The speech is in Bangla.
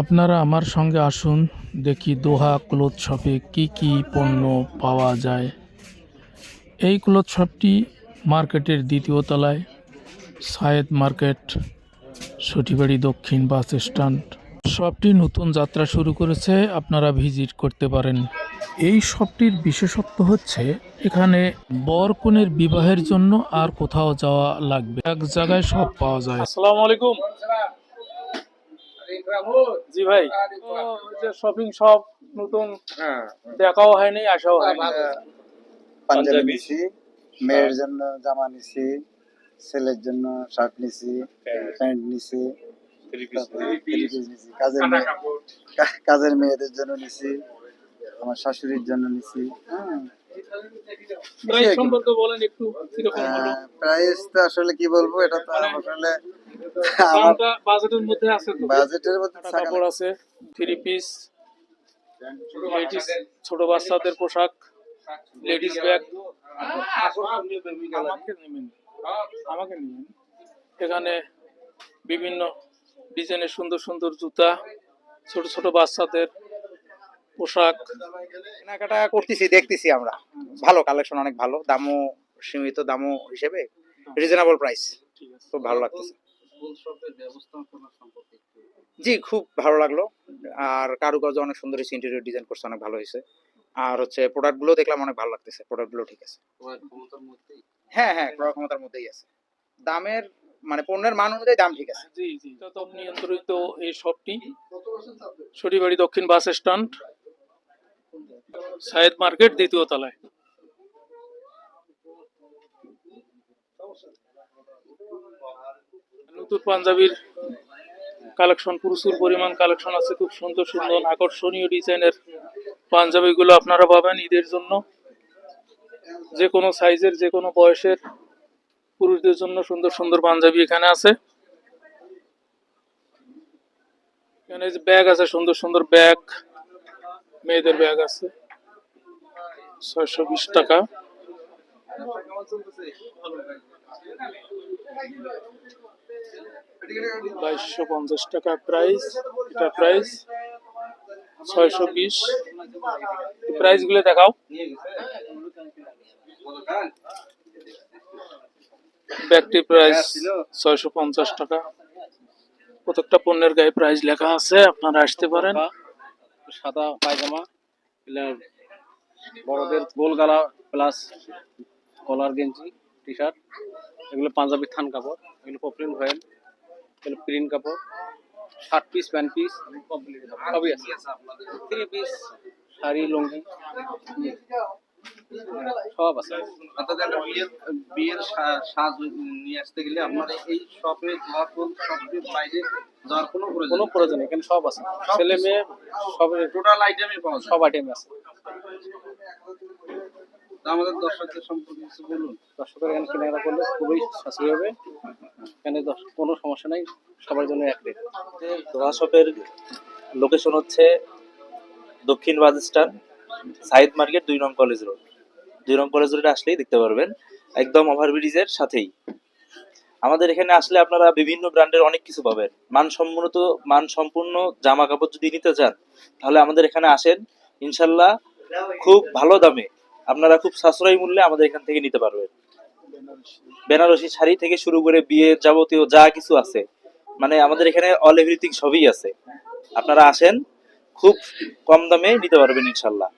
আপনারা আমার সঙ্গে আসুন, দেখি দোহা ক্লোথ শপে কি কি পণ্য পাওয়া যায়। এই ক্লোথ শপটি মার্কেটের দ্বিতীয় তলায়, সায়েদ মার্কেট সঠিবাড়ি দক্ষিণ বাস স্ট্যান্ড। শপটি নতুন যাত্রা শুরু করেছে, আপনারা ভিজিট করতে পারেন। এই শপটির বিশেষত্ব হচ্ছে, এখানে বর কনের বিবাহের জন্য আর কোথাও যাওয়া লাগবে এক জায়গায় সব পাওয়া যায়। আসসালামু আলাইকুম। জি ভাই। যে শপিং শপ নতুন দেখাও হয়নি আসাও হয়নি। পাঞ্জাবি। নিছি মেয়ের জন্য জামা নিছি ছেলের জন্য শার্ট নিছি প্যান্ট নিছি কাজের মেয়ে কাজের মেয়েদের জন্য নিছি আমার শাশুড়ির জন্য নিছি হ্যাঁ। প্রাইস সম্পর্কে বলেন একটু কীরকম হলো? প্রাইস তো আসলে কি বলব এটা তো মানে আসলে বাজেটের মধ্যে আছে তো? বাজেটের মধ্যে কাপড় আছে থ্রি পিস ছোট বাচ্চাদের পোশাক লেডিস ব্যাগ আমাকে নেবেন। আমাকে নেবেন। এখানে বিভিন্ন ডিজাইনের সুন্দর সুন্দর জুতা ছোট ছোট বাচ্চাদের পোশাক। কেনাকাটা করতেছি দেখতেছি আমরা। ভালো কালেকশন অনেক ভালো। দামও সীমিত দামও হিসেবে রিজনেবল প্রাইস খুব ভালো লাগতেছে। জি খুব ভালো লাগল। আর কারুকার্য অনেক সুন্দর হয়েছে ইন্টেরিয়র ডিজাইন করছে অনেক ভালো হয়েছে। আর হচ্ছে প্রোডাক্টগুলো দেখলাম অনেক ভালো লাগতেছে প্রোডাক্টগুলো ঠিক আছে। হ্যাঁ হ্যাঁ ক্রয় ক্ষমতার মধ্যেই আছে। দামের মানে পণ্যের মান অনুযায়ী দাম ঠিক আছে। জি জি নিয়ন্ত্রিত এই শপটি সরিবাড়ি দক্ষিণ বাস স্ট্যান্ড সায়েদ মার্কেট দ্বিতীয় তলায়। নতুন পাঞ্জাবির কালেকশন, প্রচুর পরিমাণ কালেকশন আছে, খুব সুন্দর সুন্দর, আকর্ষণীয় ডিজাইনের পাঞ্জাবিগুলো আপনারা পাবেন ঈদের জন্য। যে কোনো সাইজের যে কোনো বয়সের পুরুষদের জন্য সুন্দর সুন্দর পাঞ্জাবি এখানে আছে। এখানে যে ব্যাগ আছে, সুন্দর সুন্দর ব্যাগ, মেয়েদের ব্যাগ আছে। ছয়শো বিশ টাকা। বাইশশো পঞ্চাশ টাকা প্রাইস এটা প্রাইস ছয়শো বিশ। প্রাইসগুলো দেখাও। ব্যাগটি প্রাইস ছয়শো পঞ্চাশ টাকা। প্রত্যেকটা পণ্যের গায়ে প্রাইস লেখা আছে, আপনারা আসতে পারেন। সাদা পায়জামা বড়দের গোল গালা প্লাস কলার গেঞ্জি টি শার্ট এগুলো পাঞ্জাবি থান কাপড়, এগুলো পপলিন ভয়েল প্রিন্ট কাপড় শার্ট পিস প্যান্ট পিস সবই আছে। থ্রি পিস শাড়ি লুঙ্গি সব আছে। একটা বিয়ের বিয়ের সাজ নিয়ে আসতে গেলে আপনার এই শপে যাওয়ার পর শপের বাইরে যাওয়ার কোনো প্রয়োজন কোনো প্রয়োজন নেই এখানে সব আছে। ছেলে মেয়ে সবের টোটাল আইটেমই পাওয়া যায়। সব আইটেম আছে। আমাদের দর্শকদের সম্পর্কে কিছু বলুন। দর্শকের এখানে কেনাকাটা করলে খুবই সাশ্রয় হবে। এখানে কোনো সমস্যা নাই, সবার জন্য এক রেট। শপের লোকেশন হচ্ছে দক্ষিণ বাস স্ট্যান্ড সাইদ মার্কেট, দুই নং কলেজ রোড। দুই নং কলেজ রোডে আসলেই দেখতে পারবেন, একদম ওভারব্রিজের সাথেই। আমাদের এখানে আসলে আপনারা বিভিন্ন ব্র্যান্ডের অনেক কিছু পাবেন। মানসম্মত মানসম্পন্ন জামা কাপড় যদি নিতে চান, তাহলে আমাদের এখানে আসেন, ইনশাল্লাহ খুব ভালো দামে। আপনারা খুব সাশ্রয়ী মূল্যে আমাদের এখান থেকে নিতে পারবেন। বেনারসি শাড়ি থেকে শুরু করে বিয়ের যাবতীয় যা কিছু আছে মানে আমাদের এখানে অল এভরিথিং সবই আছে। আপনারা আসেন, খুব কম দামে নিতে পারবেন ইনশাল্লাহ।